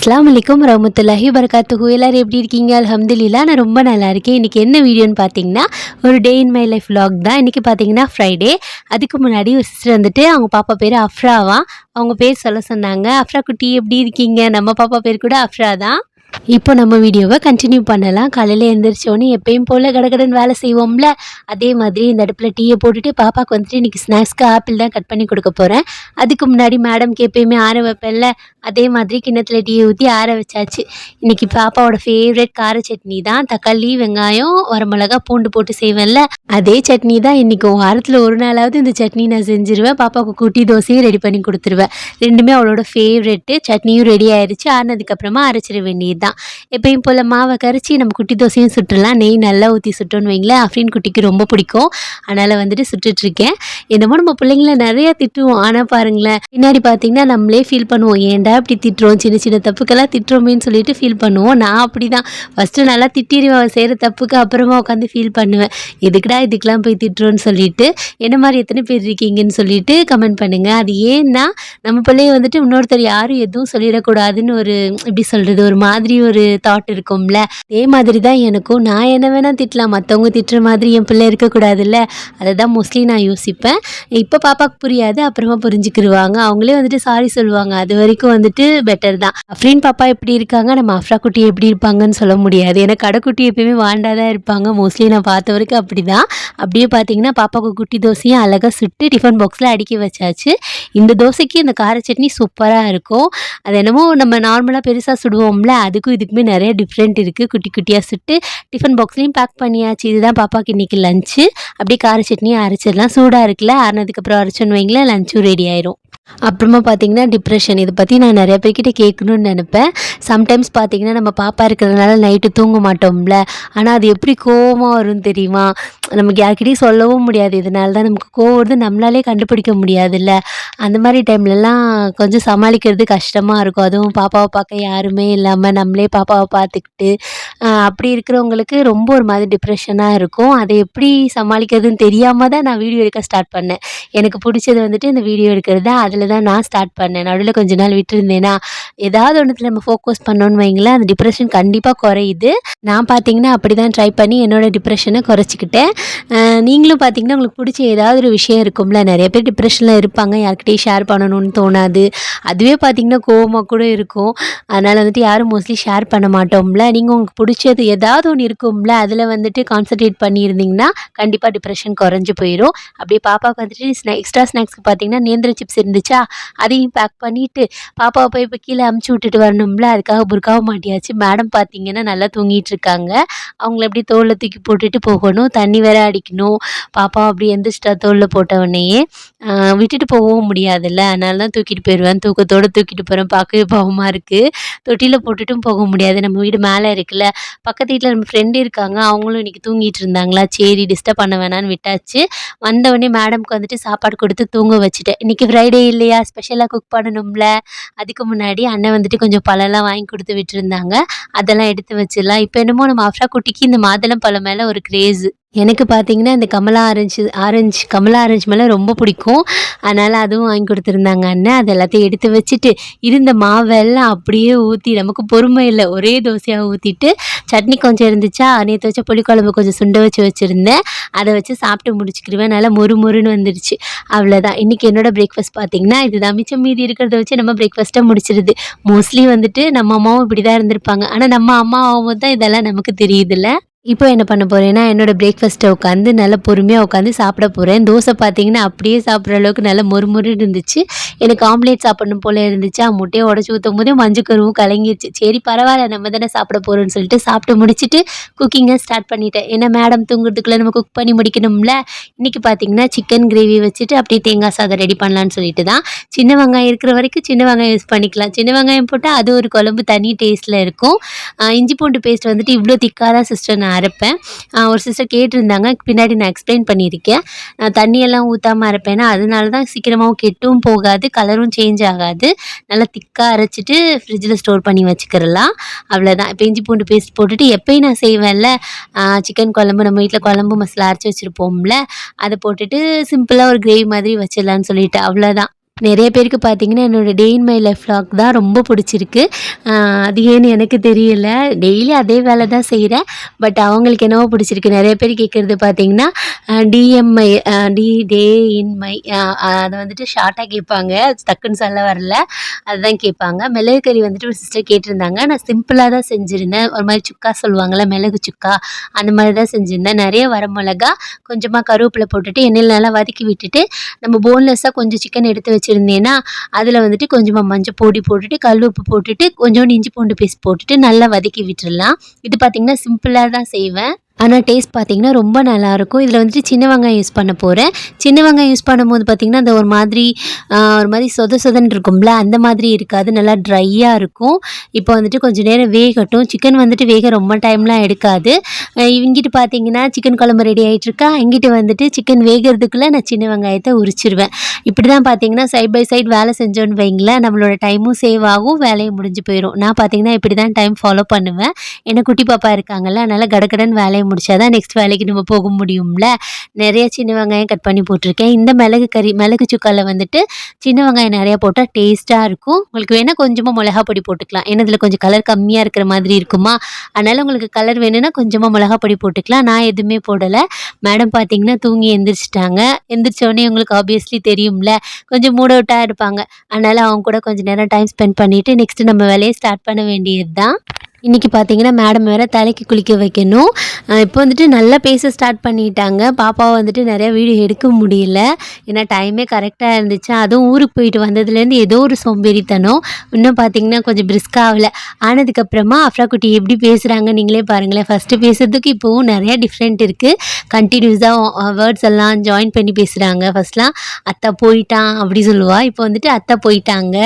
அஸ்லாம் வலைக்கம் ரஹமத்துல்லாஹி வரகாத்துஹு எல்லோரும் எப்படி இருக்கீங்க? அலமதுல்லா நான் ரொம்ப நல்லா இருக்கேன். இன்றைக்கி என்ன வீடியோன்னு பார்த்தீங்கன்னா ஒரு day in my life vlog தான். இன்றைக்கி பார்த்தீங்கன்னா ஃப்ரைடே அதுக்கு முன்னாடி ஒரு சிஸ்டர் வந்துட்டு அவங்க பாப்பா பேர் அஃப்ராவா. அவங்க பேர் சொல்ல சொன்னாங்க. அஃப்ரா குட்டி எப்படி இருக்கீங்க? நம்ம பாப்பா பேர் கூட அஃப்ரா தான். இப்போ நம்ம வீடியோவை கண்டினியூ பண்ணலாம். காலையில் எழுந்திரிச்சோன்னே எப்பயும் போல் கடகடன் வேலை செய்வோம்ல. அதே மாதிரி இந்த அடுப்பில் டீயை போட்டுட்டு பாப்பாவுக்கு வந்துட்டு இன்றைக்கி ஸ்நாக்ஸ்க்கு ஆப்பிள் தான் கட் பண்ணி கொடுக்க போகிறேன் அதுக்கு முன்னாடி மேடம்க்கு எப்பயுமே ஆற வைப்பேன்ல. அதே மாதிரி கிண்ணத்தில் டீயை ஊற்றி ஆற வச்சாச்சு. இன்றைக்கி பாப்பாவோட ஃபேவரட் கார சட்னி தான் தக்காளி வெங்காயம் வரமிளகா பூண்டு போட்டு செய்வேன்ல. அதே சட்னி தான் இன்றைக்கும் வாரத்தில் ஒரு நாளாவது இந்த சட்னி நான் செஞ்சுருவேன். பாப்பாவுக்கு குட்டி தோசையும் ரெடி பண்ணி கொடுத்துருவேன். ரெண்டுமே அவளோட ஃபேவரெட்டு சட்னியும் ரெடி ஆயிடுச்சு ஆனதுக்கப்புறமா அரைச்சிட வேண்டியது தான் எப்பயும் போல் மாவை கரைச்சி நம்ம குட்டி தோசையும் சுட்டுடலாம். நெய் நல்லா ஊற்றி சுட்டோன்னு வைங்களேன். அஃப்ரின் குட்டிக்கு ரொம்ப பிடிக்கும். அதனால் வந்துட்டு சுட்டுட்ருக்கேன் என்னமோ நம்ம பிள்ளைங்கள நிறையா திட்டுவோம். ஆனால் பாருங்களேன் பின்னாடி பார்த்தீங்கன்னா நம்மளே ஃபீல் பண்ணுவோம். ஏன்டா இப்படி திட்டுறோம்? சின்ன சின்ன தப்புக்கெல்லாம் திட்டுறோமேன்னு சொல்லிட்டு ஃபீல் பண்ணுவோம். நான் அப்படி தான் ஃபஸ்ட்டு நல்லா திட்டிடுவேன் அவள் செய்கிற தப்புக்கு அப்புறமா உட்காந்து ஃபீல் பண்ணுவேன். எதுக்குடா இதுக்கெலாம் போய் திட்டுறோன்னு சொல்லிட்டு என்ன மாதிரி எத்தனை பேர் இருக்கீங்கன்னு சொல்லிட்டு கமெண்ட் பண்ணுங்கள் அது ஏன்னா நம்ம பிள்ளைய வந்துட்டு இன்னொருத்தர் யாரும் எதுவும் சொல்லிடக்கூடாதுன்னு ஒரு எப்படி சொல்கிறது ஒரு மாதிரி ஒரு தாட் இருக்கும்ல. அதே மாதிரி தான் எனக்கும். நான் என்ன வேணால் திட்டலாம். மற்றவங்க திட்டுற மாதிரி என் பிள்ளை இருக்கக்கூடாதுல்ல. அதை தான் மோஸ்ட்லி நான் யோசிப்பேன். இப்போ பாப்பாவுக்கு புரியாது அப்புறமா புரிஞ்சுக்கிடுவாங்க அவங்களே வந்துட்டு சாரி சொல்லுவாங்க. அது வரைக்கும் வந்துட்டு பெட்டர் தான். அஃப்ரீன் பாப்பா எப்படி இருக்காங்க? நம்ம அஃப்ரா குட்டி எப்படி இருப்பாங்கன்னு சொல்ல முடியாது. ஏன்னா கடைக்குட்டி எப்பயுமே வாண்டா தான் இருப்பாங்க. மோஸ்ட்லி நான் பார்த்த வரைக்கும் அப்படி தான் அப்படியே பார்த்தீங்கன்னா பாப்பாவுக்கு குட்டி தோசையும் அழகாக சுட்டு டிஃபன் பாக்ஸில் அடுக்கி வச்சாச்சு. இந்த தோசைக்கு இந்த கார சட்னி சூப்பராக இருக்கும். அது என்னமோ நம்ம நார்மலாக பெருசாக சுடுவோம்ல அதுக்கும் இதுக்குமே நிறைய டிஃப்ரெண்ட் இருக்குது குட்டி குட்டியாக சுட்டு டிஃபன் பாக்ஸ்லேயும் பேக் பண்ணியாச்சு. இதுதான் பாப்பாவுக்கு இன்றைக்கி லஞ்சு அப்படியே கார சட்னியும் அரைச்சிடலாம். சூடாக இருக்குல்ல அரைனதுக்கப்புறம் அரைச்சோன்னு வைங்களேன் லஞ்சும் ரெடி ஆயிரும். அப்புறமா பார்த்தீங்கன்னா டிப்ரெஷன் இதை பற்றி நான் நிறைய பேர்கிட்ட கேட்கணும்னு நினப்பேன். சம்டைம்ஸ் பார்த்தீங்கன்னா நம்ம பாப்பா இருக்கிறதுனால நைட்டு தூங்க மாட்டோம்ல. ஆனால் அது எப்படி கோவமாக வரும் தெரியுமா? நமக்கு யார்கிட்டையும் சொல்லவும் முடியாது. இதனால தான் நமக்கு கோவம் வருது. நம்மளாலே கண்டுபிடிக்க முடியாதுல்ல. அந்த மாதிரி டைம்லலாம் கொஞ்சம் சமாளிக்கிறது கஷ்டமாக இருக்கும். அதுவும் பாப்பாவை பார்க்க யாருமே இல்லாமல் நம்மளே பாப்பாவை பார்த்துக்கிட்டு அப்படி இருக்கிறவங்களுக்கு ரொம்ப ஒரு மாதிரி டிப்ரெஷனாக இருக்கும். அதை எப்படி சமாளிக்கிறதுன்னு தெரியாமல் தான் நான் வீடியோ எடுக்க ஸ்டார்ட் பண்ணேன். எனக்கு பிடிச்சது வந்துட்டு இந்த வீடியோ எடுக்கிறது தான். அதில் தான் நான் ஸ்டார்ட் பண்ணேன். நடுவில் கொஞ்ச நாள் விட்டுருந்தேன்னா ஏதாவது ஒன்றுத்தில் நம்ம ஃபோக்கஸ் பண்ணோன்னு வைங்களேன் அந்த டிப்ரெஷன் கண்டிப்பாக குறையுது. நான் பார்த்தீங்கன்னா அப்படி தான் ட்ரை பண்ணி என்னோடய டிப்ரெஷனை குறைச்சிக்கிட்டேன். நீங்களும் பார்த்தீங்கன்னா உங்களுக்கு பிடிச்ச ஏதாவது ஒரு விஷயம் இருக்கும்ல நிறைய பேர் டிப்ரெஷனில் இருப்பாங்க. யார்கிட்டையும் ஷேர் பண்ணணும்னு தோணாது. அதுவே பார்த்தீங்கன்னா கோவமாக கூட இருக்கும். அதனால் வந்துட்டு யாரும் மோஸ்ட்லி ஷேர் பண்ண மாட்டோம்ல. நீங்கள் உங்களுக்கு பிடிச்சது ஏதாவது ஒன்று இருக்கும்ல அதில் வந்துட்டு கான்சன்ட்ரேட் பண்ணியிருந்தீங்கன்னா கண்டிப்பாக டிப்ரெஷன் குறைஞ்சி போயிடும் அப்படியே பாப்பாவுக்கு வந்துட்டு ஸ்நா எக்ஸ்ட்ரா ஸ்நாக்ஸ்க்கு பார்த்தீங்கன்னா நேந்திர சிப்ஸ் இருந்துச்சு அதையும் பேக் பண்ணிவிட்டு பாப்பாவை போய் இப்போ கீழே அமுச்சு விட்டுட்டு வரணும்ல? அதுக்காக புர்காவை மாட்டியாச்சு. மேடம் பார்த்தீங்கன்னா நல்லா தூங்கிட்டு இருக்காங்க. அவங்கள எப்படி தோலை தூக்கி போட்டுட்டு போகணும். தண்ணி வேற அடிக்கணும். பாப்பா அப்படி எந்திரிச்சிட்டா தோலில் போட்டவொடனேயே விட்டுட்டு போகவும் முடியாதுல்ல. அதனால தான் தூக்கிட்டு போயிடுவேன் தூக்கத்தோடு தூக்கிட்டு போகிறேன் பார்க்கவே பாவமாக இருக்குது தொட்டியில் போட்டுட்டும் போக முடியாது. நம்ம வீடு மேலே இருக்குல்ல. பக்கத்து வீட்டில் நம்ம ஃப்ரெண்டு இருக்காங்க. அவங்களும் இன்றைக்கி தூங்கிட்டு இருந்தாங்களா? சரி டிஸ்டர்ப் பண்ண வேணான்னு விட்டாச்சு. வந்தவொடனே மேடம்க்கு வந்துட்டு சாப்பாடு கொடுத்து தூங்க வச்சுட்டேன். இன்றைக்கி ஃப்ரைடே இல்லையா? ஸ்பெஷலாக குக் பண்ணணும்ல. அதுக்கு முன்னாடி அண்ணன் வந்துட்டு கொஞ்சம் பழம்லாம் வாங்கி கொடுத்து விட்டுருந்தாங்க. அதெல்லாம் எடுத்து வச்சிடலாம். இப்போ என்னமோ நம்ம அஃப்ரா குட்டிக்கு இந்த மாதுளம் பழம் மேலே ஒரு க்ரேஸு எனக்கு பார்த்தீங்கன்னா இந்த கமலா ஆரஞ்சு ஆரஞ்சு கமலா ஆரஞ்சு மேலே ரொம்ப பிடிக்கும். அதனால் அதுவும் வாங்கி கொடுத்துருந்தாங்க அண்ணன் அது எல்லாத்தையும் எடுத்து வச்சுட்டு இருந்த மாவெல்லாம் அப்படியே ஊற்றி நமக்கு பொறுமை இல்லை. ஒரே தோசையாக ஊற்றிட்டு சட்னி கொஞ்சம் இருந்துச்சா நேற்று வச்ச புளிக்குழம்பு கொஞ்சம் சுண்ட வச்சு வச்சுருந்தேன். அதை வச்சு சாப்பிட்டு முடிச்சுக்கிடுவேன் நல்லா மொறு மொறுன்னு வந்துடுச்சு அவ்வளோதான் இன்றைக்கி என்னோடய பிரேக்ஃபாஸ்ட் பார்த்தீங்கன்னா இதுதான். மிச்சம் மீதி இருக்கிறத வச்சு நம்ம பிரேக்ஃபாஸ்ட்டை முடிச்சிடுது மோஸ்ட்லி வந்துட்டு நம்ம அம்மாவும் இப்படி தான் இருந்திருப்பாங்க. ஆனால் நம்ம அம்மா ஆகும்போது தான் இதெல்லாம் நமக்கு தெரியுதுல்ல. இப்போ என்ன பண்ண போகிறேன்னா என்னோடய பிரேக்ஃபாஸ்ட்டை உட்காந்து நல்லா பொறுமையாக உட்காந்து சாப்பிட போகிறேன் தோசை பார்த்தீங்கன்னா அப்படியே சாப்பிட்ற அளவுக்கு நல்லா மொறுமொறு இருந்துச்சு. எனக்கு ஆம்லேட் சாப்பிடணும் போல் இருந்துச்சா. முட்டையை உடச்சி ஊற்றும் போதே மஞ்சள் கருவும் கலங்கிருச்சு. சரி பரவாயில்ல நம்ம தானே சாப்பிட போகிறோம்னு சொல்லிட்டு சாப்பிட்டு முடிச்சுட்டு குக்கிங்கை ஸ்டார்ட் பண்ணிட்டேன். ஏன்னா மேடம் தூங்குறதுக்குள்ளே நம்ம குக் பண்ணி முடிக்கணும்ல. இன்றைக்கி பார்த்தீங்கன்னா சிக்கன் கிரேவி வச்சுட்டு அப்படியே தேங்காய் சாதம் ரெடி பண்ணலான்னு சொல்லிட்டு தான். சின்ன வெங்காயம் இருக்கிற வரைக்கும் சின்ன வெங்காயம் யூஸ் பண்ணிக்கலாம். சின்ன வெங்காயம் போட்டால் அது ஒரு குழம்பு தனி டேஸ்ட்டில் இருக்கும். இஞ்சி பூண்டு பேஸ்ட் வந்துட்டு இவ்வளோ திக்காக தான் சிஸ்டர் நான் அரைப்பேன். ஒரு சிஸ்டர் கேட்டிருந்தாங்க. பின்னாடி நான் எக்ஸ்பிளைன் பண்ணியிருக்கேன். நான் தண்ணியெல்லாம் ஊற்றாமல் அரைப்பேன்னா அதனால தான் சீக்கிரமாகவும் கெட்டும் போகாது கலரும் சேஞ்ச் ஆகாது. நல்லா திக்காக அரைச்சிட்டு ஃப்ரிட்ஜில் ஸ்டோர் பண்ணி வச்சுக்கிறலாம் அவ்வளோதான் இப்போ இஞ்சி பூண்டு பேஸ்ட் போட்டுட்டு எப்பயும் நான் செய்வேன்ல. சிக்கன் குழம்பு நம்ம வீட்டில் குழம்பு மசாலா அரைச்சி வச்சுருப்போம்ல அதை போட்டுட்டு சிம்பிளாக ஒரு கிரேவி மாதிரி வச்சிடலான்னு சொல்லிட்டு. அவ்வளோதான் நிறைய பேருக்கு பார்த்தீங்கன்னா என்னோடய day in my life vlog தான் ரொம்ப பிடிச்சிருக்கு. அது ஏன்னு எனக்கு தெரியல. டெய்லி அதே வேலை தான் செய்கிறேன் பட் அவங்களுக்கு என்னவோ பிடிச்சிருக்கு. நிறைய பேர் கேட்குறது பார்த்தீங்கன்னா TMI the day in my அதை வந்துட்டு ஷார்ட்டாக கேட்பாங்க. டக்குன்னு சொல்ல வரல. அதுதான் கேட்பாங்க. மிளகு கறி வந்துட்டு ஒரு சிஸ்டர் கேட்டிருந்தாங்க. நான் சிம்பிளாக தான் செஞ்சுருந்தேன். ஒரு மாதிரி சுக்கா சொல்லுவாங்கள்ல மிளகு சுக்கா அந்த மாதிரி தான் செஞ்சுருந்தேன். நிறைய வரமிளகா கொஞ்சமாக கருவேப்பிலை போட்டுட்டு எண்ணெயில் நல்லா வதக்கி விட்டுட்டு நம்ம போன்லெஸ்ஸாக கொஞ்சம் சிக்கன் எடுத்து வச்சு வச்சுருந்தேன்னா அதில் வந்துட்டு கொஞ்சமாக மஞ்சள் பொடி போட்டுட்டு கல் உப்பு போட்டுட்டு கொஞ்சோண்டு இஞ்சி பூண்டு பேஸ்ட் போட்டுட்டு நல்லா வதக்கி விட்டுடலாம் இது பார்த்திங்கன்னா சிம்பிளாக தான் செய்வேன். ஆனால் டேஸ்ட் பார்த்திங்கன்னா ரொம்ப நல்லாயிருக்கும் இதில் வந்துட்டு சின்ன வெங்காயம் யூஸ் பண்ண போகிறேன் சின்ன வெங்காயம் யூஸ் பண்ணும்போது பார்த்திங்கன்னா அந்த ஒரு மாதிரி ஒரு மாதிரி சொத சொதன்னு இருக்கும்ல அந்த மாதிரி இருக்காது. நல்லா ட்ரையாக இருக்கும். இப்போ வந்துட்டு கொஞ்சம் நேரம் வேகட்டும். சிக்கன் வந்துட்டு வேக ரொம்ப டைம்லாம் எடுக்காது. இங்கிட்டு பார்த்தீங்கன்னா சிக்கன் குழம்பு ரெடி ஆகிட்டுருக்கா இங்கிட்டு வந்துட்டு சிக்கன் வேகிறதுக்குள்ளே நான் சின்ன வெங்காயத்தை உரிச்சிருவேன். இப்படி தான் பார்த்தீங்கன்னா சைட் பை சைட் வேலை செஞ்சோன்னு வைங்களேன் நம்மளோட டைமும் சேவ் ஆகும் வேலையும் முடிஞ்சு போயிடும் நான் பார்த்தீங்கன்னா இப்படி தான் டைம் ஃபாலோ பண்ணுவேன். ஏன்னா குட்டி பாப்பா இருக்காங்கல்ல அதனால் கடகடன் வேலையை முடிச்சாதான் நெக்ஸ்ட் வேலைக்கு நம்ம போக முடியும்ல. நிறைய சின்ன வெங்காயம் கட் பண்ணி போட்டிருக்கேன். இந்த மிளகு கறி மிளகு சுக்காவில் வந்துட்டு சின்ன வெங்காயம் நிறையா போட்டால் டேஸ்ட்டாக இருக்கும். உங்களுக்கு வேணால் கொஞ்சமாக மிளகா பொடி போட்டுக்கலாம். ஏன்னா இதில் கொஞ்சம் கலர் கம்மியாக இருக்கிற மாதிரி இருக்குமா? அதனால் உங்களுக்கு கலர் வேணும்னா கொஞ்சமாக மிளகா பொடி போட்டுக்கலாம். நான் எதுவுமே போடலை. மேடம் பார்த்தீங்கன்னா தூங்கி எந்திரிச்சிட்டாங்க. எந்திரிச்சோடனே உங்களுக்கு ஆப்வியஸ்லி தெரியும்ல. கொஞ்சம் மூட் அவுட்டாக இருப்பாங்க. அதனால் அவங்க கூட கொஞ்சம் நேரம் டைம் ஸ்பெண்ட் பண்ணிவிட்டு நெக்ஸ்ட்டு நம்ம வேலையை ஸ்டார்ட் பண்ண வேண்டியது தான் இன்றைக்கி பார்த்தீங்கன்னா மேடம் வேறு தலைக்கு குளிக்க வைக்கணும். இப்போ வந்துட்டு நல்லா பேச ஸ்டார்ட் பண்ணிட்டாங்க. பாப்பாவை வந்துட்டு நிறையா வீடியோ எடுக்க முடியல. ஏன்னா டைமே கரெக்டாக இருந்துச்சு. அதுவும் ஊருக்கு போயிட்டு வந்ததுலேருந்து ஏதோ ஒரு சோம்பேறித்தனம். இன்னும் பார்த்தீங்கன்னா கொஞ்சம் பிரிஸ்காகல ஆனதுக்கப்புறமா அஃப்ரா குட்டி எப்படி பேசுகிறாங்க நீங்களே பாருங்களேன். ஃபஸ்ட்டு பேசுகிறதுக்கு இப்போவும் நிறையா டிஃப்ரெண்ட் இருக்குது கண்டினியூஸாக வேர்ட்ஸ் எல்லாம் ஜாயின் பண்ணி பேசுகிறாங்க ஃபஸ்ட்லாம் அத்தை போயிட்டான் அப்படி சொல்லுவாள் இப்போ வந்துட்டு அத்தை போயிட்டாங்க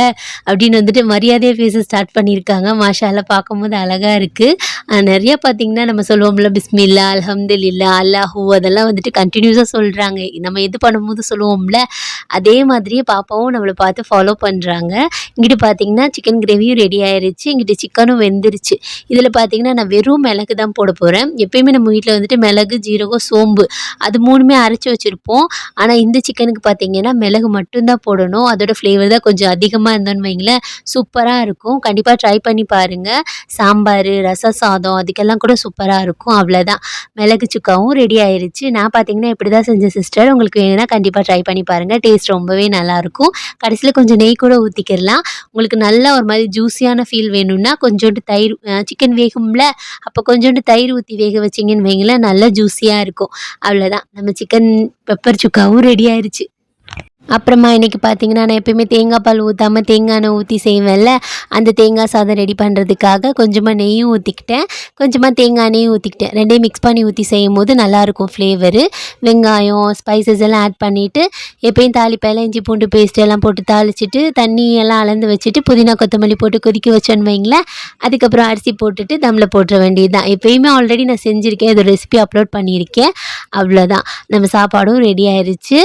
அப்படின்னு வந்துட்டு மரியாதையாக பேச ஸ்டார்ட் பண்ணியிருக்காங்க. மாஷால பார்க்கும்போது அழகாக இருக்குது நிறையா பார்த்திங்கன்னா நம்ம சொல்லுவோம்ல பிஸ்மில்லா அலமதுல்லா அல்லாஹூ அதெல்லாம் வந்துட்டு கண்டினியூஸாக சொல்கிறாங்க நம்ம எது பண்ணும்போது சொல்லுவோம்ல அதே மாதிரியே பாப்பாவும் நம்மளை பார்த்து ஃபாலோ பண்ணுறாங்க இங்கிட்டு பார்த்தீங்கன்னா சிக்கன் கிரேவியும் ரெடி ஆயிருச்சு. இங்கிட்டு சிக்கனும் வெந்துருச்சு. இதில் பார்த்தீங்கன்னா நான் வெறும் மிளகு தான் போட போகிறேன் எப்பயுமே நம்ம வீட்டில் வந்துட்டு மிளகு ஜீரகம் சோம்பு அது மூணுமே அரைச்சி வச்சுருப்போம். ஆனால் இந்த சிக்கனுக்கு பார்த்தீங்கன்னா மிளகு மட்டும்தான் போடணும். அதோட ஃப்ளேவர் தான் கொஞ்சம் அதிகமாக இருந்தோன்னு வைங்களேன் சூப்பராக இருக்கும். கண்டிப்பாக ட்ரை பண்ணி பாருங்கள் சாம்பார் ரச சாதம் அதுக்கெல்லாம் கூட சூப்பராக இருக்கும். அவ்வளோதான் மிளகு சுக்காவும் ரெடி ஆயிருச்சு. நான் பார்த்தீங்கன்னா இப்படி தான் செஞ்சேன் சிஸ்டர் உங்களுக்கு வேணும்னா கண்டிப்பாக ட்ரை பண்ணி பாருங்கள் டேஸ்ட் ரொம்பவே நல்லாயிருக்கும் கடைசியில் கொஞ்சம் நெய் கூட ஊற்றிக்கிடலாம் உங்களுக்கு நல்ல ஒரு மாதிரி ஜூஸியான ஃபீல் வேணும்னா கொஞ்சோண்டு தயிர் சிக்கன் வேகும்ல அப்போ கொஞ்சோண்டு தயிர் ஊற்றி வேக வச்சிங்கன்னு வைங்களேன் நல்லா ஜூஸியாக இருக்கும். அவ்வளோதான் நம்ம சிக்கன் பெப்பர் சுக்காவும் ரெடி ஆயிருச்சு. அப்புறமா இன்றைக்கி பார்த்தீங்கன்னா நான் எப்பயுமே தேங்காய் பால் ஊற்றாமல் தேங்காய் எண்ணெய் ஊற்றி செய்வேன்ல. அந்த தேங்காய் சாதம் ரெடி பண்ணுறதுக்காக கொஞ்சமாக நெய்யும் ஊற்றிக்கிட்டேன் கொஞ்சமாக தேங்காய் எண்ணெயும் ஊற்றிக்கிட்டேன் ரெண்டையும் மிக்ஸ் பண்ணி ஊற்றி செய்யும் போது நல்லாயிருக்கும் ஃப்ளேவரு வெங்காயம் ஸ்பைசஸ் எல்லாம் ஆட் பண்ணிவிட்டு எப்பயும் தாளிப்பையில் இஞ்சி பூண்டு பேஸ்ட் எல்லாம் போட்டு தாளிச்சிட்டு தண்ணி எல்லாம் அளந்து வச்சுட்டு புதினா கொத்தமல்லி போட்டு கொதிக்க வச்சோன்னு வைங்களேன். அதுக்கப்புறம் அரிசி போட்டுட்டு தம்மில் போட்டுற வேண்டியது தான் எப்பயுமே ஆல்ரெடி நான் செஞ்சுருக்கேன். இது ரெசிபி அப்லோட் பண்ணியிருக்கேன். அவ்வளோதான் நம்ம சாப்பாடும் ரெடி ஆயிடுச்சு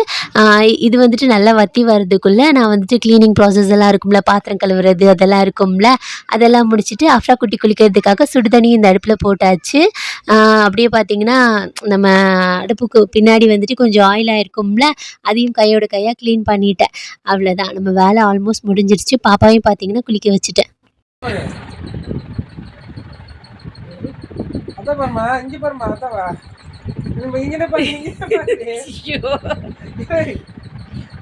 இது வந்துட்டு நல்லா வத்தி வர்றதுக்குள்ளே நான் வந்துட்டு க்ளீனிங் ப்ராசஸ் எல்லாம் இருக்கும்ல பாத்திரம் கழுவுறது அதெல்லாம் இருக்கும்ல அதெல்லாம் முடிச்சுட்டு அஃப்ரா குட்டி குளிக்கிறதுக்காக சுடு தண்ணி இந்த அடுப்பில் போட்டாச்சு. அப்படியே பார்த்தீங்கன்னா நம்ம அடுப்புக்கு பின்னாடி வந்துட்டு கொஞ்சம் ஆயிலாக இருக்கும்ல அதையும் கையோட கையாக க்ளீன் பண்ணிட்டேன். அவ்வளோதான் நம்ம வேலை ஆல்மோஸ்ட் முடிஞ்சிருச்சு. பாப்பாவையும் பார்த்தீங்கன்னா குளிக்க வச்சுட்டேன். அத்தை பாருமா இங்க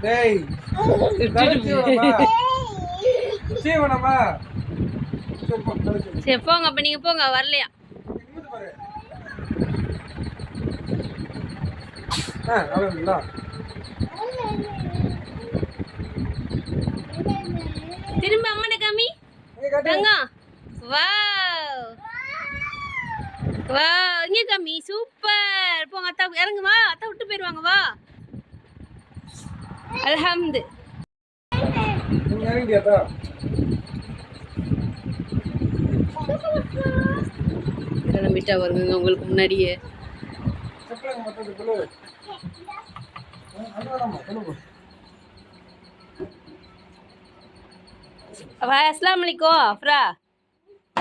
டேய் டேய் தலைச்சி வேணாமா சீ வேணாமா சரி போங்க அப்ப நீங்க போங்க வரலையா? திரும்ப அம்மாட்ட காமி? தங்கம் வாவ். வாவ் இங்க காமி. சூப்பர். போங்க அத்தா இறங்கு வா. அத்தா விட்டு போயிருவாங்க வா. அல்ஹம்து. கிளம்பிட்டா வருங்க உங்களுக்கு முன்னாடியே. அஸ்லாம் வலைக்கும் அஃப்ரா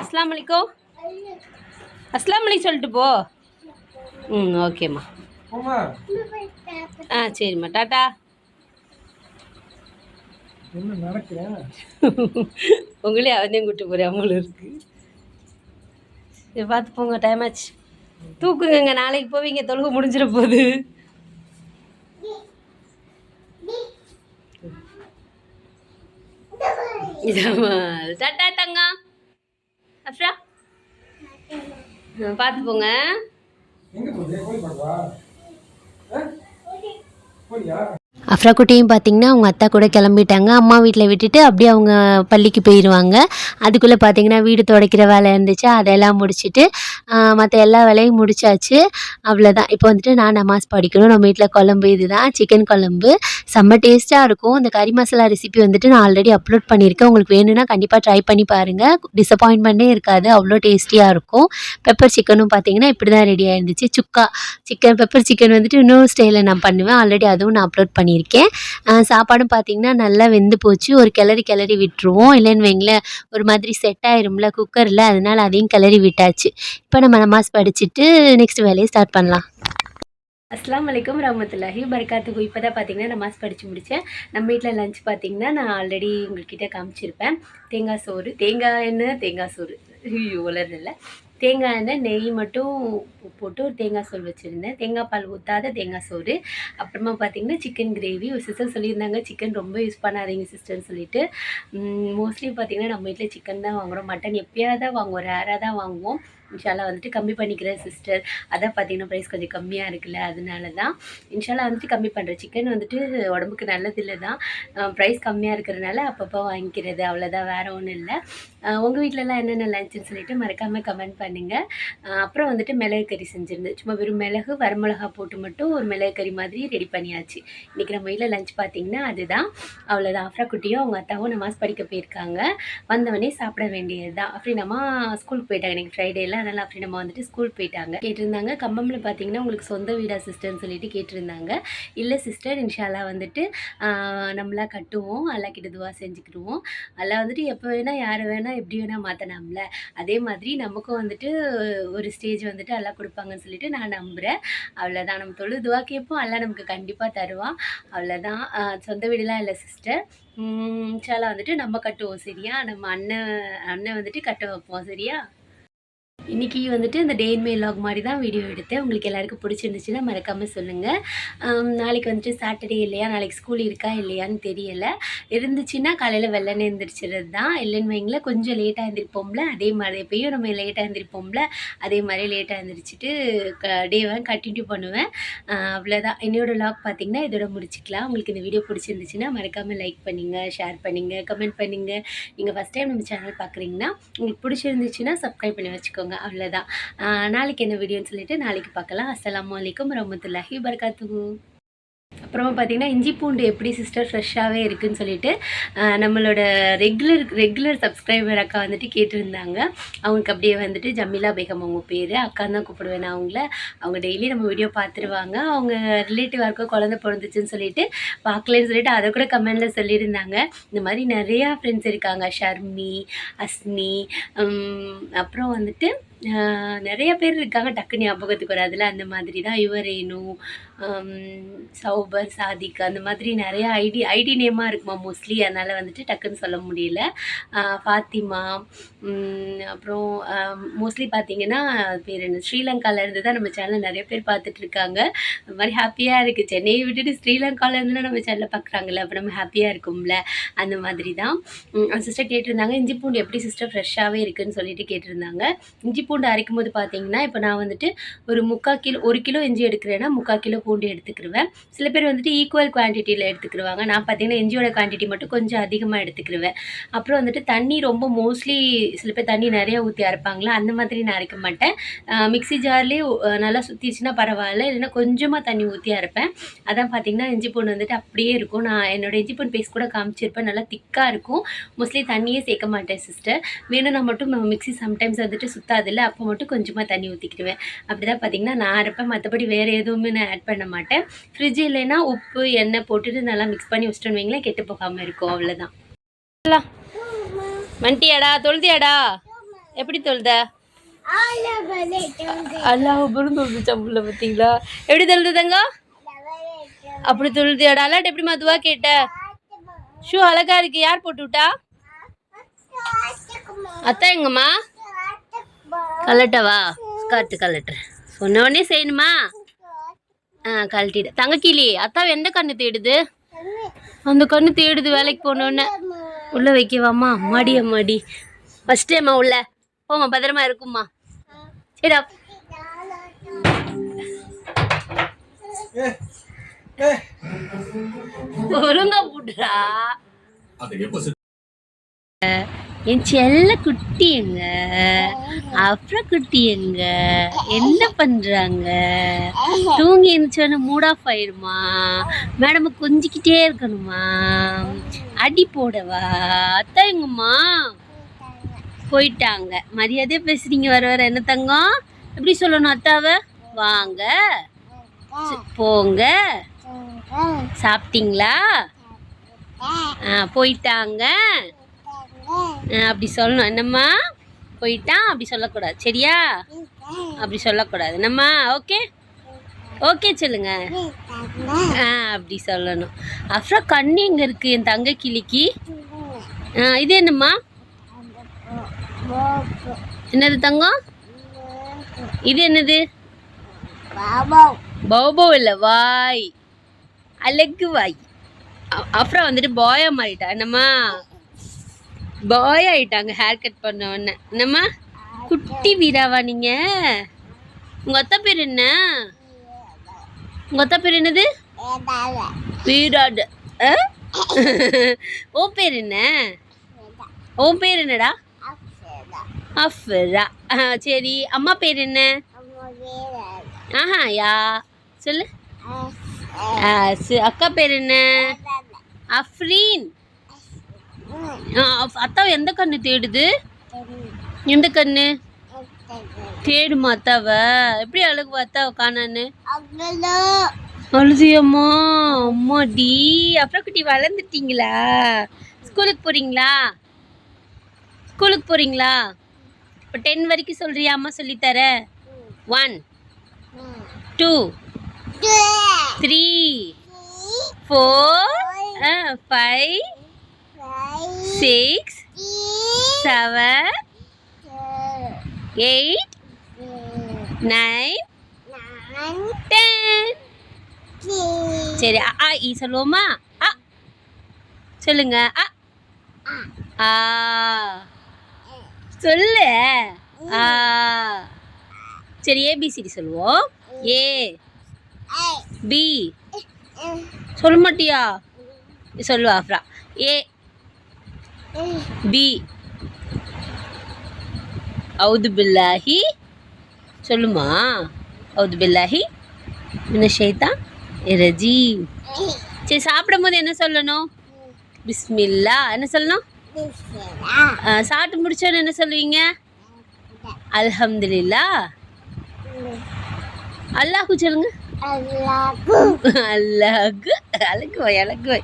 அஸ்லாம் வலைக்கும் அஸ்லாம் வலைக்கும் சொல்லிட்டு போ. ம் ஓகேம்மா. போமா ஆ சரிம்மா. டாட்டா. என்ன நடக்கிறேன் உங்களே அவனையும் கூட்டு போகிறேன் அவங்களும் இருக்கு. சரி பார்த்து போங்க டைம் ஆச்சு. தூக்குங்க நாளைக்கு போவீங்க தொழுகு முடிஞ்சிட போகுது. டாட்டா தங்கம் அப்ரா. பார்த்து போங்க. அஃப்ரா குட்டியும் பார்த்தீங்கன்னா அவங்க அத்தா கூட கிளம்பிட்டாங்க. அம்மா வீட்டில் விட்டுட்டு அப்படியே அவங்க பள்ளிக்கு போயிடுவாங்க அதுக்குள்ளே பார்த்தீங்கன்னா வீடு துடைக்கிற வேலை இருந்துச்சு. அதெல்லாம் முடிச்சுட்டு மற்ற எல்லா வேலையும் முடிச்சாச்சு. அவ்வளோதான் இப்போ வந்துட்டு நான் நமாஸ் படிக்கணும். நம்ம வீட்டில் குழம்பு இதுதான். சிக்கன் குழம்பு. செம்ம டேஸ்ட்டாக இருக்கும். இந்த கறி மசாலா ரெசிபி வந்துட்டு நான் ஆல்ரெடி அப்லோட் பண்ணியிருக்கேன். உங்களுக்கு வேணும்னா கண்டிப்பாக ட்ரை பண்ணி பாருங்கள் டிசப்பாயின்மெண்ட்டே இருக்காது. அவ்வளோ டேஸ்டியாக இருக்கும். பெப்பர் சிக்கனும் பார்த்தீங்கன்னா இப்படி தான் ரெடியாக இருந்துச்சு சுக்கா சிக்கன் பெப்பர் சிக்கன் வந்துட்டு இன்னொரு ஸ்டைலில் நான் பண்ணுவேன். ஆல்ரெடி அதுவும் நான் அப்லோட் பண்ணியிருக்கேன். சாப்பாடும் பார்த்தீங்கன்னா நல்லா வெந்து போச்சு. ஒரு கிளறி கிளறி விட்டுருவோம். இல்லைன்னு வைங்களேன் ஒரு மாதிரி செட் ஆயிரும்ல குக்கரில் அதனால அதையும் கிளறி விட்டாச்சு. இப்போ நம்ம நமாஸ் படிச்சுட்டு நெக்ஸ்ட் வேலையை ஸ்டார்ட் பண்ணலாம். அஸ்லாம் வலைக்கம் ரஹமத்துல்லாஹி பரக்காத்துக்கு இப்போ தான் பார்த்தீங்கன்னா நமாஸ் படித்து முடித்தேன் நம்ம வீட்டில் லஞ்ச் பார்த்தீங்கன்னா நான் ஆல்ரெடி உங்கள்கிட்ட காமிச்சிருப்பேன். தேங்காய் சோறு. தேங்காய் எண்ணெய் தேங்காய் சோறு. ஐயோ உலர்தில்ல தேங்காய் எண்ணெய் நெய் மட்டும் போட்டு ஒரு தேங்காய் சோறு வச்சுருந்தேன். தேங்காய் பால் ஊற்றாத தேங்காய் சோறு. அப்புறமா பார்த்தீங்கன்னா சிக்கன் கிரேவி ஒரு சிஸ்டர் சொல்லியிருந்தாங்க சிக்கன் ரொம்ப யூஸ் பண்ணாதீங்க சிஸ்டர்னு சொல்லிட்டு. மோஸ்ட்லி பார்த்தீங்கன்னா நம்ம வீட்டில் சிக்கன் தான் வாங்குகிறோம் மட்டன் எப்பயாவது தான் வாங்குவோம் ரேராக தான் வாங்குவோம். இன்ஷால்லா வந்துட்டு கம்மி பண்ணிக்கிறேன் சிஸ்டர் அதான் பார்த்தீங்கன்னா ப்ரைஸ் கொஞ்சம் கம்மியாக இருக்குல்ல அதனால தான் இன்ஷால்லா வந்துட்டு கம்மி பண்ணுறேன் சிக்கன் வந்துட்டு உடம்புக்கு நல்லதில்லை தான் ப்ரைஸ் கம்மியாக இருக்கிறதுனால அப்பப்போ வாங்கிக்கிறது அவ்வளோதான் வேறு ஒன்றும் இல்லை. உங்கள் வீட்டிலலாம் என்னென்ன லஞ்சுன்னு சொல்லிட்டு மறக்காமல் கமெண்ட் பண்ணுங்கள் அப்புறம் வந்துட்டு மிளகு கறி செஞ்சுருந்தேன். சும்மா வெறும் மிளகு வரமிளகா போட்டு மட்டும் ஒரு மிளகு கறி மாதிரி ரெடி பண்ணியாச்சு. இன்றைக்கி நம்ம வீட்டில் லஞ்ச் பார்த்தீங்கன்னா அதுதான். அவ்வளோதான் அஃப்ரா குட்டியும் அவங்க அத்தாவும் நமாஸ் படிக்க போயிருக்காங்க. வந்தவொடனே சாப்பிட வேண்டியது தான் அஃப்ரீனம்மா ஸ்கூலுக்கு போயிட்டாங்க இன்றைக்கி ஃப்ரைடேயில் ஃப்ரைடேல அதனால் நம்ம வந்துட்டு ஸ்கூல் போயிட்டாங்க. கேட்டிருந்தாங்க. கம்பமில் பார்த்தீங்கன்னா உங்களுக்கு சொந்த வீடா சிஸ்டர்னு சொல்லிட்டு கேட்டிருந்தாங்க. இல்லை சிஸ்டர் இன்ஷாலா வந்துட்டு ஆஹ், நம்மளா கட்டுவோம். அல்லா கிட்ட துவா செஞ்சுக்கிடுவோம். அல்லா வந்துட்டு எப்போ வேணால் யார் வேணால் எப்படி வேணால் மாற்றலாம்ல அதே மாதிரி நமக்கும் வந்துட்டு ஒரு ஸ்டேஜ் வந்துட்டு அல்லா கொடுப்பாங்கன்னு சொல்லிட்டு நான் நம்புகிறேன் அவ்வளோதான் நம்ம தொழு துவா கேட்போம். அல்லா நமக்கு கண்டிப்பாக தருவான் அவ்வளோதான் சொந்த வீடுலாம் இல்லை சிஸ்டர் இன்ஷால்லா வந்துட்டு நம்ம கட்டுவோம். சரியா? நம்ம அண்ணன் அண்ணன் வந்துட்டு கட்ட வைப்போம். சரியா? இன்றைக்கி வந்துட்டு இந்த டே இன் மை லாக் மாதிரி தான் வீடியோ எடுத்தேன். உங்களுக்கு எல்லாருக்கும் பிடிச்சிருந்துச்சுன்னா மறக்காமல் சொல்லுங்கள் நாளைக்கு வந்துட்டு சாட்டர்டே இல்லையா? நாளைக்கு ஸ்கூல் இருக்கா இல்லையான்னு தெரியலை. இருந்துச்சுன்னா காலையில் வெள்ளனே எழுந்திரிச்சிறது தான். இல்லைன்னு வைங்களேன் கொஞ்சம் லேட்டாக எழுந்திருப்போம்ல அதே மாதிரி எப்பயும் நம்ம லேட்டாக எழுந்திருப்போம்ல அதே மாதிரி லேட்டாக எழுந்திரிச்சிட்டு க டேவை கண்டினியூ பண்ணுவேன். அவ்வளோதான் என்னோடய லாக் பார்த்தீங்கன்னா இதோட முடிச்சுக்கலாம். உங்களுக்கு இந்த வீடியோ பிடிச்சிருந்துச்சுன்னா மறக்காமல் லைக் பண்ணுங்கள் ஷேர் பண்ணுங்கள் கமெண்ட் பண்ணுங்கள் நீங்கள் ஃபஸ்ட் டைம் நம்ம சேனல் பார்க்குறீங்கன்னா உங்களுக்கு பிடிச்சிருந்துச்சுன்னா சப்ஸ்கிரைப் பண்ணி வச்சுக்கோங்க. அவ்வளோதான் நாளைக்கு என்ன வீடியோன்னு சொல்லிட்டு நாளைக்கு பார்க்கலாம். அஸ்லாம் வலைக்கம் ரமத்துல்லாஹி பர்காத்து அப்புறமா பார்த்தீங்கன்னா இஞ்சி பூண்டு எப்படி சிஸ்டர் ஃப்ரெஷ்ஷாகவே இருக்குதுன்னு சொல்லிட்டு நம்மளோட ரெகுலர் ரெகுலர் சப்ஸ்கிரைபர் அக்கா வந்துட்டு கேட்டிருந்தாங்க. அவங்களுக்கு அப்படியே வந்துட்டு ஜமீலா பேகம் அவங்க பேர். அக்கா தான் கூப்பிடுவேன் நான் அவங்கள. அவங்க டெய்லி நம்ம வீடியோ பார்த்துருவாங்க. அவங்க ரிலேட்டிவ் யாருக்கோ குழந்தை பிறந்துச்சுன்னு சொல்லிட்டு பார்க்கலன்னு சொல்லிட்டு அதை கூட கமெண்டில் சொல்லியிருந்தாங்க. இந்த மாதிரி நிறையா ஃப்ரெண்ட்ஸ் இருக்காங்க. ஷர்மி அஸ்மி அப்புறம் வந்துட்டு நிறைய பேர் இருக்காங்க. டக்கு ஞாபகத்துக்கு வராதுல. அந்த மாதிரி தான் யுவரேனு சௌபர் சாதிக் அந்த மாதிரி நிறைய ஐடி ஐடி நேமாக இருக்குமா மோஸ்ட்லி அதனால் வந்துட்டு டக்குன்னு சொல்ல முடியல. ஃபாத்திமா அப்புறம் மோஸ்ட்லி பார்த்தீங்கன்னா பேர் என்ன? ஸ்ரீலங்காவிலேருந்து தான் நம்ம சேனல் நிறைய பேர் பார்த்துட்ருக்காங்க அது மாதிரி ஹாப்பியாக இருக்குது சென்னையை விட்டுட்டு ஸ்ரீலங்காலருந்துனா நம்ம சேனலை பார்க்குறாங்கல்ல அப்போ நம்ம ஹாப்பியாக இருக்கும்ல? அந்த மாதிரி தான். சிஸ்டர் கேட்டிருந்தாங்க இஞ்சி பூண்டு எப்படி சிஸ்டர் ஃப்ரெஷ்ஷாகவே இருக்குதுன்னு சொல்லிட்டு கேட்டிருந்தாங்க. இஞ்சி பூண்டு அரைக்கும் போது பார்த்தீங்கன்னா இப்போ நான் வந்துட்டு ஒரு முக்கால் கிலோ ஒரு கிலோ இஞ்சி எடுக்கிறேன்னா முக்கால் கிலோ பூண்டு எடுத்துக்கிருவேன். சில பேர் வந்துட்டு ஈக்குவல் குவான்டிட்டியில் எடுத்துக்கிருவாங்க. நான் பார்த்தீங்கன்னா இஞ்சியோட குவான்டிட்டி மட்டும் கொஞ்சம் அதிகமாக எடுத்துக்கிருவேன். அப்புறம் வந்துட்டு தண்ணி ரொம்ப மோஸ்ட்லி சில பேர் தண்ணி நிறைய ஊற்றி அரைப்பாங்களா? அந்த மாதிரி நான் அரைக்க மாட்டேன். மிக்ஸி ஜார்லேயே நல்லா சுற்றிச்சுன்னா பரவாயில்ல. இல்லைன்னா கொஞ்சமாக தண்ணி ஊற்றி அரைப்பேன். அதான் பார்த்தீங்கன்னா இஞ்சி பூண்டு வந்துட்டு அப்படியே இருக்கும். நான் என்னோடய இஞ்சி பூண்டு பேஸ்ட் கூட காமிச்சிருப்பேன். நல்லா திக்காக இருக்கும். மோஸ்ட்லி தண்ணியே சேர்க்க மாட்டேன் சிஸ்டர் வேணும்னா மட்டும் மிக்சி சம்டைம்ஸ் வந்துட்டு சுத்தாதில்ல. அப்போ மட்டும் கொஞ்சமாக தண்ணி ஊற்றிக்கிடுவேன் அப்படி தான் பார்த்தீங்கன்னா நான் அரைப்பேன். மற்றபடி வேறு எதுவுமே நான் ஆட் பண்ண மாட்டேன். ஃப்ரிட்ஜ் இல்லைன்னா உப்பு எண்ணெய் போட்டுட்டு நல்லா மிக்ஸ் பண்ணி வச்சிட்டோன்னு வைங்களேன் கெட்டு போகாமல் இருக்கும். அவ்வளோதான் மண்டியாடா தொழுதியாடா? எப்படி தொழுத? அல்லா பொருந்து தொழுதுச்சா புள்ள பார்த்தீங்களா எப்படி தொழுதுதங்க அப்படி தொழுதியாடா. அல்லாட்ட எப்படி மதுவா கேட்ட? ஷூ அழகா இருக்கு. யார் போட்டு விட்டா? அத்தா எங்கம்மா? கலட்டவா? ஸ்கர்ட் கலட்டுறேன் சொன்ன உடனே செய்யணுமா? ஆ கழட்டிடு. தங்கக்கிளி அத்தா எந்த கண்ணு தேடுது? அந்த கண்ணு தேடுது வேலைக்கு போனோன்னு. உள்ள வைக்கவாம்மா. அம்மாடி அம்மாடி ஃபஸ்ட் டைம்மா உள்ள. போம்மா பத்திரமா இருக்கும்மா. சரிடா. ஏ ஏ என் செல்ல குட்டி எங்க அப்புறம் குட்டி எங்க என்ன பண்றாங்க? தூங்கி எழுந்தோன்னு மூட் ஆஃப் ஆயிடுமா மேடம் கொஞ்சிக்கிட்டே இருக்கணுமா? அடி போடவா? அத்தா எங்கம்மா போயிட்டாங்க. மரியாதையே பேசுறீங்க வர வர. என்ன தங்கம்? எப்படி சொல்லணும் அத்தாவை? வாங்க. போங்க. சாப்பிட்டீங்களா? போயிட்டாங்க. அப்படி சொல்லணும். என்னம்மா? போயிட்டான் அப்படி சொல்லக்கூடாது. சரியா? அப்படி சொல்லக்கூடாது. என்னம்மா? ஓகே? ஓகே சொல்லுங்க. ஆ அப்படி சொல்லணும். அப்புறம் கண்ணு எங்க இருக்கு? என் தங்க கிளிக்கு ஆ இது என்னம்மா? என்னது தங்கம்? இது என்னது? பௌபோ இல்லை வாய். அழகு வாய். அப்புறம் வந்துட்டு பாயா மாறிட்டா. என்னம்மா? பாய் ஆயிட்டாங்க ஹேர் கட் பண்ண உடனே. என்னம்மா? குட்டி வீராவா நீங்க? உங்க அத்தா பேர் என்ன? உங்க அத்தா பேர் என்னது? வீராடு ஓ பேர் என்ன? ஓ பேர் என்னடா? அஃபரா. ஆ, சரி. அம்மா பேர் என்ன? ஆஹா யா. சொல்லு. ஆ, சு- அக்கா பேர் என்ன? அஃப்ரீன். அத்தாவை எந்த கண்ணு தேடுது? எந்த கண்ணு? தேடுமா அத்தாவை? எப்படி அழகு அத்தாவை காணான்னு? அழுதியம்மா அம்மாடி. அப்புறம் குட்டி வளர்ந்துட்டீங்களா? ஸ்கூலுக்கு போறீங்களா? ஸ்கூலுக்கு போறீங்களா? இப்போ டென் வரைக்கும் சொல்றியா அம்மா சொல்லித்தர one two three four five six seven eight nine ten. சரி அ ஆ இ சொல்லுவோமா? அ. சொல்லுங்க அ. ஆ. சொல்லு ஆ. சரி ஏபிசிடி சொல்லுவோம். ஏ. பி சொல்ல மாட்டியா? சொல்லுவா அப்புறம் ஏ பி. அவுது பில்லாஹி. சொல்லுமா? அவுது பில்லாஹி. என்ன ஷைத்தான். ரஜீம். சரி சாப்பிடும் போது என்ன சொல்லணும்? பிஸ்மில்லா. என்ன சொல்லணும்? சாப்பிட்டு முடிச்சோன்னு என்ன சொல்லுவீங்க? அல்ஹம்துலில்லா அல்லாஹு சொல்லுங்க. அழகு. அழகு. வை அழகு வை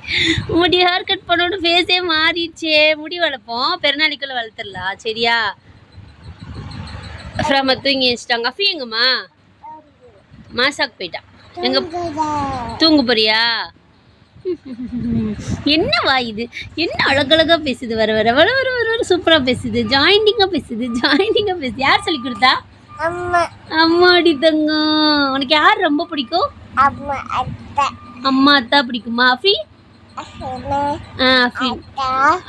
முடி ஹேர் கட் பண்ணோட ஃபேஸே மாறிடுச்சே. முடி வளர்ப்போம். பெருநாளைக்குள்ள வளர்த்துடலாம். சரியா? அப்புறம் தூங்கி வச்சிட்டாங்க அஃபி எங்கம்மா? மாசாக்கு போயிட்டான். எங்க தூங்க போறியா? என்ன வா இது? என்ன அழகழகா பேசுது? வர வர வர வர வர வர சூப்பரா பேசுது. ஜாயிண்டிங்கா பேசுது. ஜாயிண்டிங்கா பேசுது. யார் சொல்லி கொடுத்தா? அம்மாடி தங்கம். உனக்கு யார் ரொம்ப பிடிக்கும்? அம்மா அத்தா. பிடிக்குமா? அஃபி? ஆ அஃபி.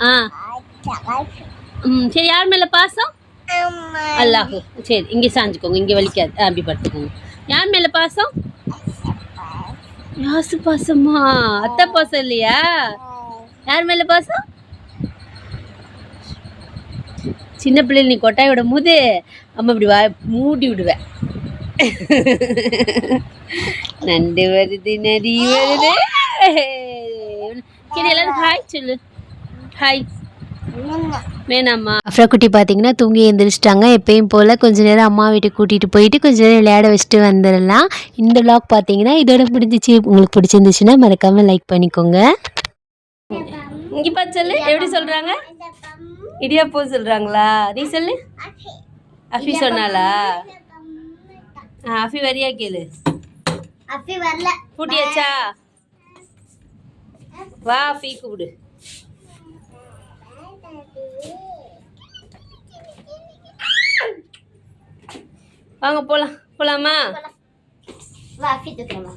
ஆ. ம் சரி யார் மேல பாசம்? அல்லாஹு. சரி இங்கே சாஞ்சுக்கோங்க இங்கே வலிக்காது. அப்படி படுத்துக்கோங்க. யார் மேல பாசம்? யாசு பாசமா? அத்தை பாசம் இல்லையா? யார் மேல பாசம்? சின்ன பிள்ளைல நீ கொட்டாய் விடும் போது அம்மா இப்படி வா மூடி விடுவேன். நண்டு வருது நரி வருது. சரி எல்லாரும் ஹாய் சொல்லு. ஹாய் வேணாம்மா. அஃப்ரா குட்டி பார்த்தீங்கன்னா தூங்கி எழுந்திரிச்சிட்டாங்க எப்பயும் போல் கொஞ்ச நேரம் அம்மா வீட்டுக்கு கூட்டிகிட்டு போயிட்டு கொஞ்ச நேரம் விளையாட வச்சுட்டு வந்துடலாம். இந்த vlog பார்த்தீங்கன்னா இதோட முடிஞ்சிச்சு. உங்களுக்கு பிடிச்சிருந்துச்சுன்னா மறக்காமல் லைக் பண்ணிக்கோங்க. இங்க பார்த்து சொல்லு. எப்படி சொல்றாங்க? இடியாப்பம் சொல்கிறாங்களா நீ சொல்லு. அஃபி. சொன்னாலா ஆ அஃபி வரியா கேளு. அஃபி வரல. பூட்டியாச்சா வா. அஃபி கூப்பிடு. வாங்க போகலாம் போகலாமா வா அஃபி தூக்கலாமா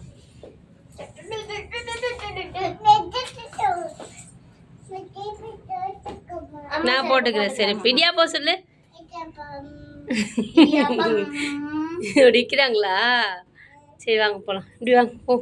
நான் போட்டுக்கிறேன் சரி. பிடியா போ சொல்லு. நிற்கிறாங்களா சரி வாங்க போகலாம் இப்படி வாங்க போ.